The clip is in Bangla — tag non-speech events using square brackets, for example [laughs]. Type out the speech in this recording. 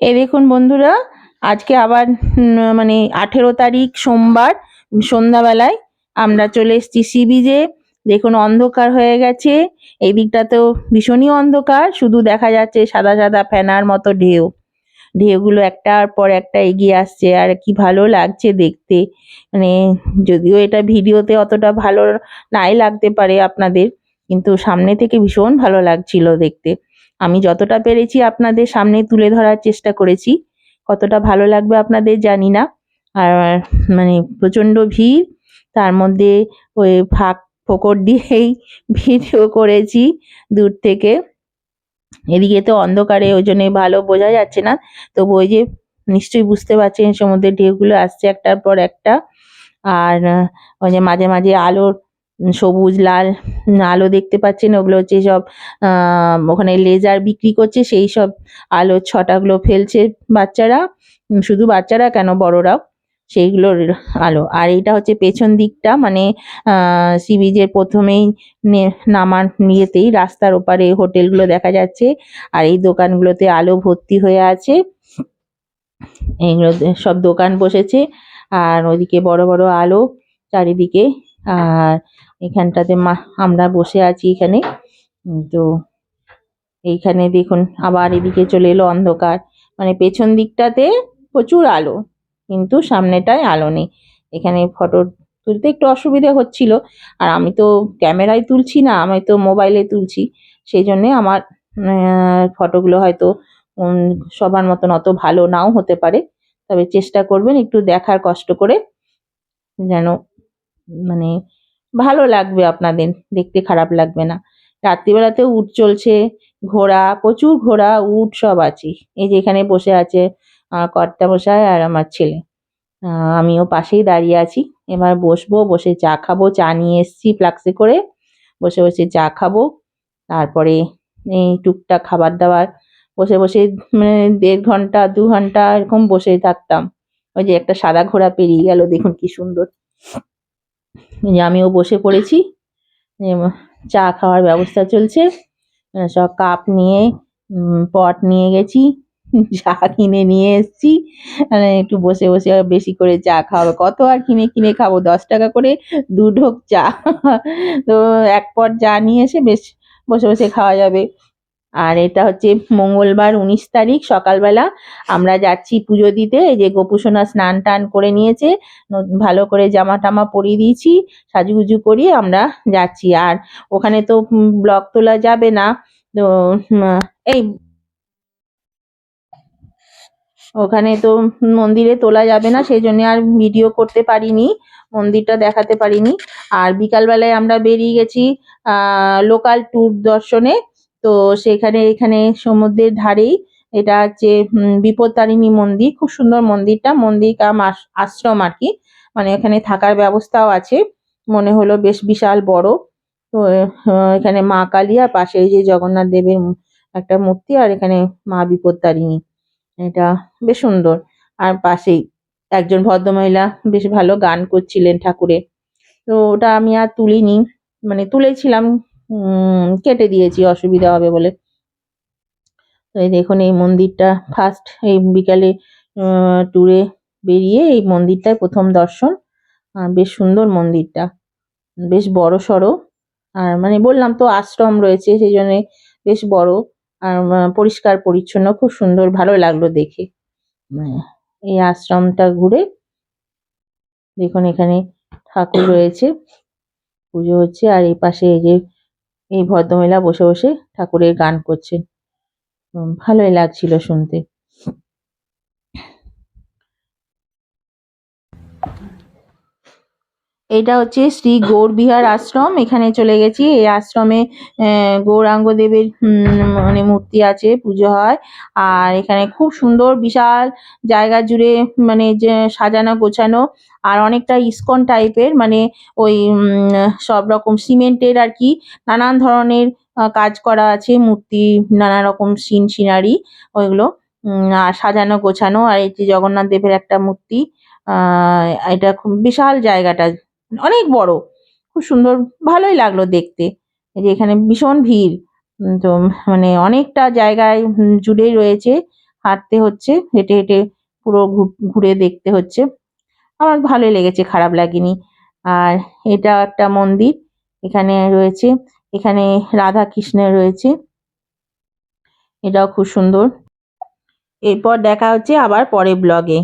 এই দেখুন বন্ধুরা, আজকে আবার মানে আঠেরো তারিখ সোমবার, সন্ধ্যাবেলায় আমরা চলে এসেছি সি বিচে। দেখুন অন্ধকার হয়ে গেছে, এই দিকটাতেও ভীষণই অন্ধকার, শুধু দেখা যাচ্ছে সাদা সাদা ফেনার মতো ঢেউ। ঢেউগুলো একটার পর একটা এগিয়ে আসছে, আর কি ভালো লাগছে দেখতে। মানে যদিও এটা ভিডিওতে অতটা ভালো নাই লাগতে পারে আপনাদের, কিন্তু সামনে থেকে ভীষণ ভালো লাগছিল দেখতে। আমি যতটা পেরেছি আপনাদের সামনে তুলে ধরার চেষ্টা করেছি। কতটা ভালো লাগবে আপনাদের জানি না। আর মানে প্রচণ্ড ভিড়, তার মধ্যে ওই ফাঁক ফোকর দিয়েই ভিডিও করেছি দূর থেকে। এদিকে তো অন্ধকারে ওই জন্যে ভালো বোঝা যাচ্ছে না, তবু ওই যে নিশ্চয়ই বুঝতে পারছেন সমুদ্রের ঢেউগুলো আসছে একটার পর একটা। আর ওই যে মাঝে মাঝে আলোর সবুজ, লাল, আলো দেখতে পাচ্ছেন। ওগুলো হচ্ছে সব ওখানে লেজার বিক্রি করছে। সেই সব আলোর ছটাগুলো ফেলছে বাচ্চারা। শুধু বাচ্চারা কেন, বড়রাও? সেইগুলোর আলো। আর এটা হচ্ছে পেছন দিকটা। মানে সি বিচের প্রথমেই নামার ইয়েতেই রাস্তার ওপারে হোটেলগুলো দেখা যাচ্ছে। আর এই দোকানগুলোতে আলো ভর্তি হয়ে আছে। এইগুলোতে সব দোকান বসেছে। আর ওইদিকে বড় বড় আলো চারিদিকে আর এখানটাতে মা, আমরা বসে আছি এখানে। তো এইখানে দেখুন, আবার এদিকে চলে এলো অন্ধকার। মানে পেছন দিকটাতে প্রচুর আলো, কিন্তু সামনেটায় আলো নেই। এখানে ফটো তুলতে একটু অসুবিধা হচ্ছিল, আর আমি তো ক্যামেরায় তুলছি না, আমি তো মোবাইলে তুলছি। সেই জন্যে আমার ফটোগুলো হয়তো সবার মতন অত ভালো নাও হতে পারে। তবে চেষ্টা করবেন একটু দেখার কষ্ট করে, যেন মানে ভালো লাগবে আপনাদের, দেখতে খারাপ লাগবে না। রাত্রিবেলাতেও উট চলছে, ঘোড়া, প্রচুর ঘোড়া, উট সব আছে। এই যে এখানে বসে আছে কর্তা মশাই আর আমার ছেলে। আমিও পাশেই দাঁড়িয়ে আছি। এবার বসবো, বসে চা খাব, চা নিয়ে এসছি ফ্লাক্সে করে। বসে বসে চা খাব। তারপরে এই টুকটাক খাবার দাবার। বসে বসে মানে দেড় ঘণ্টা, দু ঘণ্টা এরকম বসে থাকতাম। ওই যে একটা সাদা ঘোড়া পেরিয়ে গেল, দেখুন কি সুন্দর। আমিও বসে পড়েছি। চা খাওয়ার ব্যবস্থা চলছে। সব কাপ নিয়ে পট নিয়ে গেছি, [laughs] চা কিনে নিয়ে এসেছি। মানে একটু বসে বসে বেশি করে চা খাওয়াবে। কত আর কিনে কিনে খাব? দশ টাকা করে দু ঢোক চা। [laughs] তো এক পট চা নিয়ে এসে বেশ বসে বসে খাওয়া যাবে। আর এটা হচ্ছে মঙ্গলবার উনিশ তারিখ, সকালবেলা। আমরা যাচ্ছি পুজো দিতে। এই যে গোপুসোনা স্নান টান করে নিয়েছে। ভালো করে জামা টামা পরিয়ে দিয়েছি, সাজুগুজু করিয়ে আমরা যাচ্ছি। আর ওখানে তো ব্লগ তোলা যাবে না। তো এই ওখানে তো মন্দিরে তোলা যাবে না সেই জন্য আর ভিডিও করতে পারিনি, মন্দিরটা দেখাতে পারিনি। আর বিকালবেলায় আমরা বেরিয়ে গেছি লোকাল ট্যুর দর্শনে। তো সেখানে এখানে সমুদ্রের ধারেই এটা হচ্ছে উম, বিপত্তারিণী মন্দির খুব সুন্দর মন্দিরটা মন্দির কাম আশ- আশ্রম আর কি মানে এখানে থাকার ব্যবস্থাও আছে মনে হলো বেশ বিশাল বড়। তো এখানে মা কালী আর পাশে যে জগন্নাথ দেবের একটা মূর্তি আর এখানে মা বিপত্তারিণী এটা বেশ সুন্দর। আর পাশেই একজন ভদ্রমহিলা বেশ ভালো গান করছিলেন ঠাকুরের। তো ওটা আমি আর তুলিনি মানে তুলেছিলাম কেটে দিয়েছি অসুবিধা হবে বলে। তো এই দেখুন এই মন্দিরটা ফার্স্ট এই বিকালে ট্যুরে বেরিয়ে এই মন্দিরটায় প্রথম দর্শন। বেশ সুন্দর মন্দিরটা। বেশ বড় সড়ো। আর মানে বললাম তো আশ্রম রয়েছে সেই জন্য বেশ বড়। আর পরিষ্কার পরিচ্ছন্ন খুব সুন্দর ভালো লাগল দেখে। আহ, এই আশ্রমটা ঘুরে দেখুন এখানে ঠাকুর রয়েছে। পুজো হচ্ছে আর এই পাশে এই যে এই ভদ্রমহিলা বসে বসে ঠাকুরের গান করছেন ভালোই লাগছিল শুনতে। এটা হচ্ছে শ্রী গৌরবিহার আশ্রম। এখানে চলে গেছি। এই আশ্রমে গৌরাঙ্গ দেবের মানে মূর্তি আছে, পুজো হয়। আর এখানে খুব সুন্দর, বিশাল জায়গা জুড়ে মানে যে, সাজানো, গোছানো। আর অনেকটা ইসকন টাইপের মানে ওই সব রকম সিমেন্টের আর কি, নানান ধরনের কাজ করা আছে। মূর্তি, নানা রকম সিন, সিনারি, ওইগুলো। আর সাজানো, গোছানো। আর এই যে জগন্নাথ দেবের একটা মূর্তি আহ এটা খুব বিশাল জায়গাটা। অনেক বড়। খুব সুন্দর, ভালোই লাগল দেখতে। যে এখানে ভীষণ ভিড়। তো মানে অনেকটা জায়গায় জুড়েই রয়েছে। হাঁটতে হচ্ছে, হেঁটে হেঁটে পুরো ঘুরে দেখতে হচ্ছে। আমার ভালোই লেগেছে, খারাপ লাগেনি। আর এটা একটা মন্দির, এখানে রয়েছে, এখানে রাধা কৃষ্ণের রয়েছে। এটাও খুব সুন্দর। এরপর দেখা হচ্ছে আবার পরের ব্লগে